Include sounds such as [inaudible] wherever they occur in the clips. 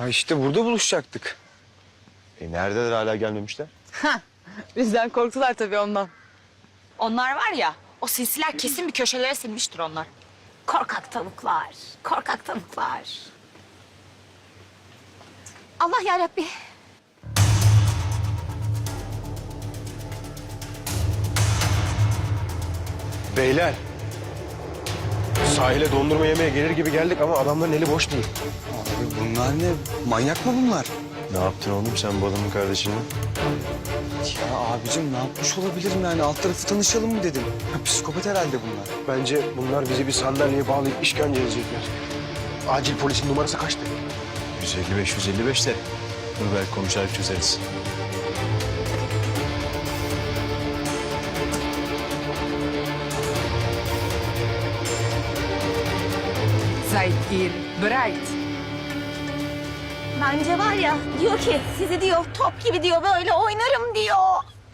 Ya işte burada buluşacaktık. E neredeler hala gelmemişler? Bizden korktular tabii ondan. Onlar var ya, o sinsiler kesin bir köşelere silmiştir onlar. Korkak tavuklar, korkak tavuklar. Allah yarabbi. Beyler. Sahile dondurma yemeye gelir gibi geldik ama adamların eli boş değil. Abi bunlar ne? Manyak mı bunlar? Ne yaptın oğlum sen bu adamın kardeşine? Ya abicim ne yapmış olabilirim yani? Alt tarafı tanışalım mı dedim. Ya, psikopat herhalde bunlar. Bence bunlar bizi bir sandalyeye bağlayıp işkence edecekler. Acil polisin numarası kaçtı? 155, 155 de. Dur belki konuşarak çözeriz. Seid ihr bereit? Bence var ya, diyor ki sizi diyor top gibi diyor böyle oynarım diyor.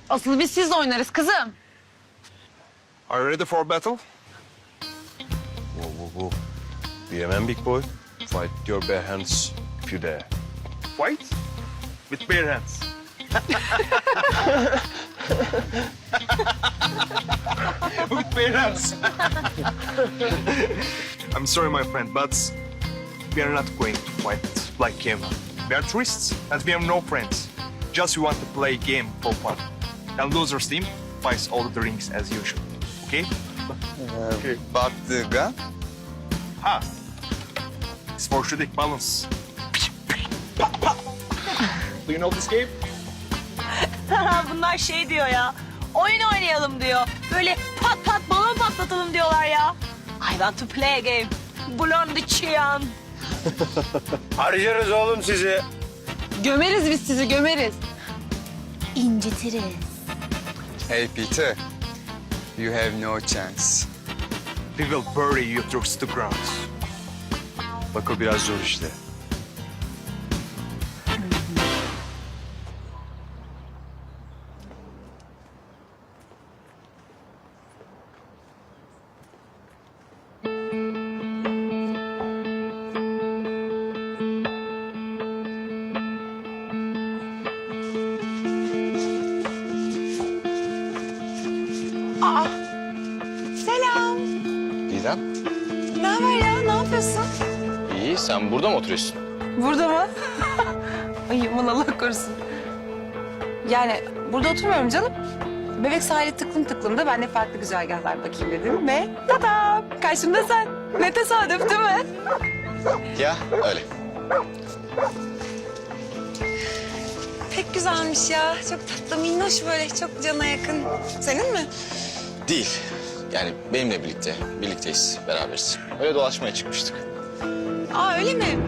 Asıl biz siz oynarız kızım. Are you ready for battle? Whoa, whoa, whoa. Be a man, big boy. Fight your bare hands if you dare. Fight with bare hands. [laughs] with bare hands. [laughs] I'm sorry, my friend, but we are not going to fight like game. We are tourists and we have no friends. Just we want to play game for fun. And loser's team fights all the drinks as usual. Okay? But the gun? Ha! It's for shooting balance. Do you know this game? [laughs] Bunlar şey diyor ya, oyun oynayalım diyor. Böyle pat pat balon patlatalım diyorlar ya. I want to play a game. Blondie Chian. [laughs] Arayacağız oğlum sizi. Gömeriz biz sizi gömeriz. İncitiriz. Hey Peter. You have no chance. We will bury you to the ground. Bak o biraz zor işte. Didem, Ne haber ya? Ne yapıyorsun? iyi. Sen burada mı oturuyorsun? Burada mı? [laughs] Ay aman Allah korusun. Yani burada oturmuyorum canım. Bebek sahili tıklım tıklımda ben de farklı güzergahlar bakayım dedim ve tada karşımda sen. Ne tesadüf değil mi? Ya, öyle. Pek güzelmiş ya. Çok tatlı, minnoş böyle. Çok cana yakın. Senin mi? Değil. Yani benimle birlikte, birlikteyiz, beraberiz. Öyle dolaşmaya çıkmıştık. Aa öyle mi?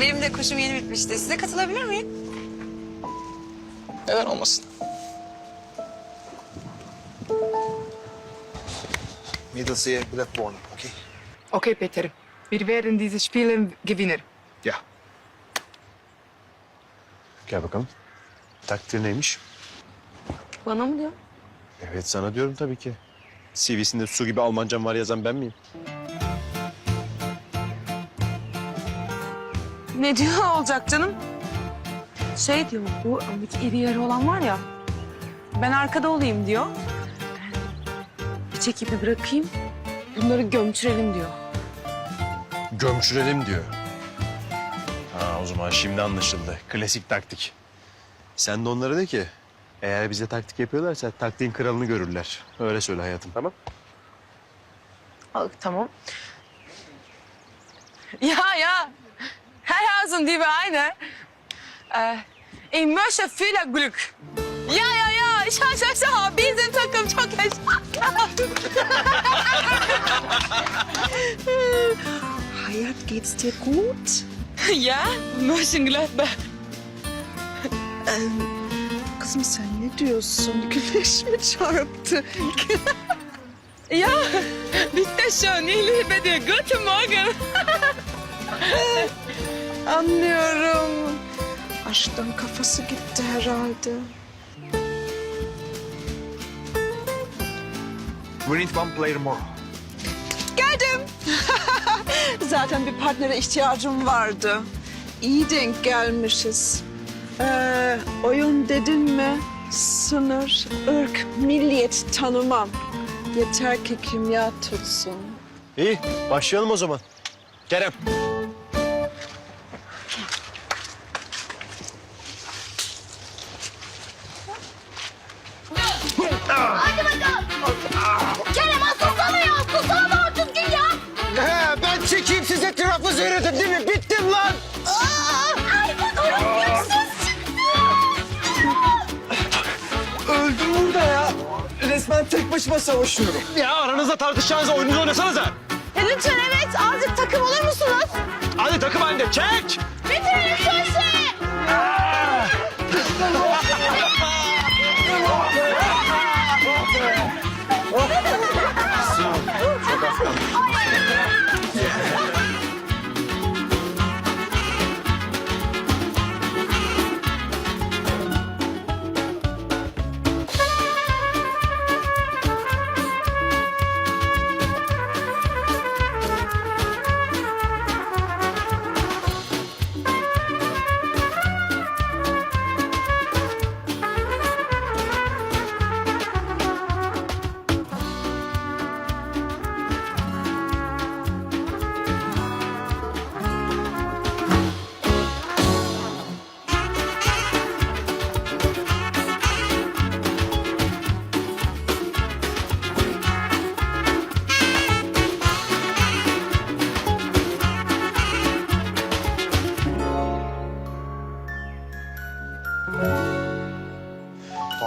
Benim de koşum yeni bitmişti. Size katılabilir miyim? Neden olmasın? Middlesea, Blackburn, okay? Okay, Peter. Wir werden diese Spiele gewinnen. Yeah. Gel bakalım. Takdir neymiş? Bana mı diyor? Evet sana diyorum tabii ki. CV'sinde su gibi Almancam var yazan ben miyim? Ne diyor [laughs] olacak canım? Şey diyor, bu öndeki iri yarı olan var ya... ...ben arkada olayım diyor. Bir çekimi bırakayım, bunları gömçürelim diyor. Gömçürelim diyor. Ha o zaman şimdi anlaşıldı. Klasik taktik. Sen de onlara de ki eğer bize taktik yapıyorlarsa taktiğin kralını görürler. Öyle söyle hayatım tamam? Al, tamam. Ja, ja. Herhausen, die Vereine. Äh, ich möchte viel Glück. Ja, ja, ja. Schau, schau, schau. Bizim takım çok yaşa. Hayat geht's dir gut? [laughs] ja, Mönchengladbach. Kızım sen ne diyorsun? [laughs] Güneş mi çarptı? Ja, bitte schon. Ich liebe dir. Guten Morgen. Anlıyorum. Aşktan kafası gitti herhalde. We need one player more. Geldim. [laughs] Zaten bir partnere ihtiyacım vardı. iyi denk gelmişiz. Ee, oyun dedin mi sınır, ırk, milliyet tanımam. Yeter ki kimya tutsun. İyi, başlayalım o zaman. Kerem. Kerem asılsana ya. Asılsana da artık ya. He, ben çekeyim siz etrafı seyredin değil mi? Resmen tek başıma savaşıyorum. Ya aranızda tartışacağınızı oyununuzu oynasanıza. E lütfen evet azıcık takım olur musunuz? Hadi takım halinde çek. Bitirelim şu [laughs] işi.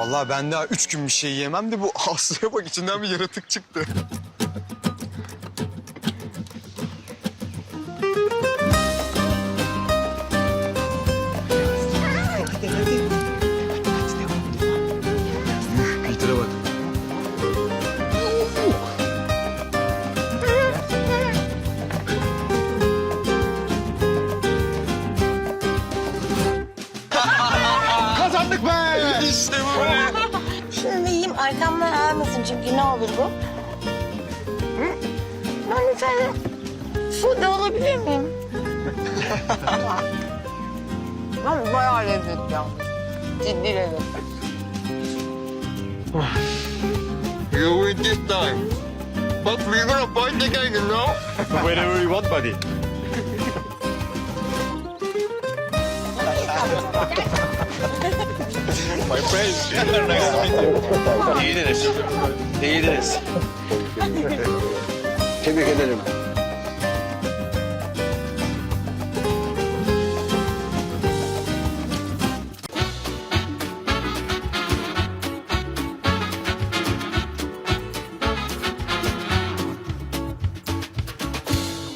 Vallahi ben daha üç gün bir şey yemem de bu [laughs] Aslı'ya bak içinden bir yaratık çıktı. Çünkü ne olur bu? Hı? Ben tane soda alabilir miyim? [laughs] Ama bayağı lezzetli ya. Ciddi lezzetli. You win this time. But we're gonna fight again, you know? [laughs] Whenever you want buddy. [laughs] My friend. nice to meet you. İyiydiniz. İyiydiniz. Tebrik ederim.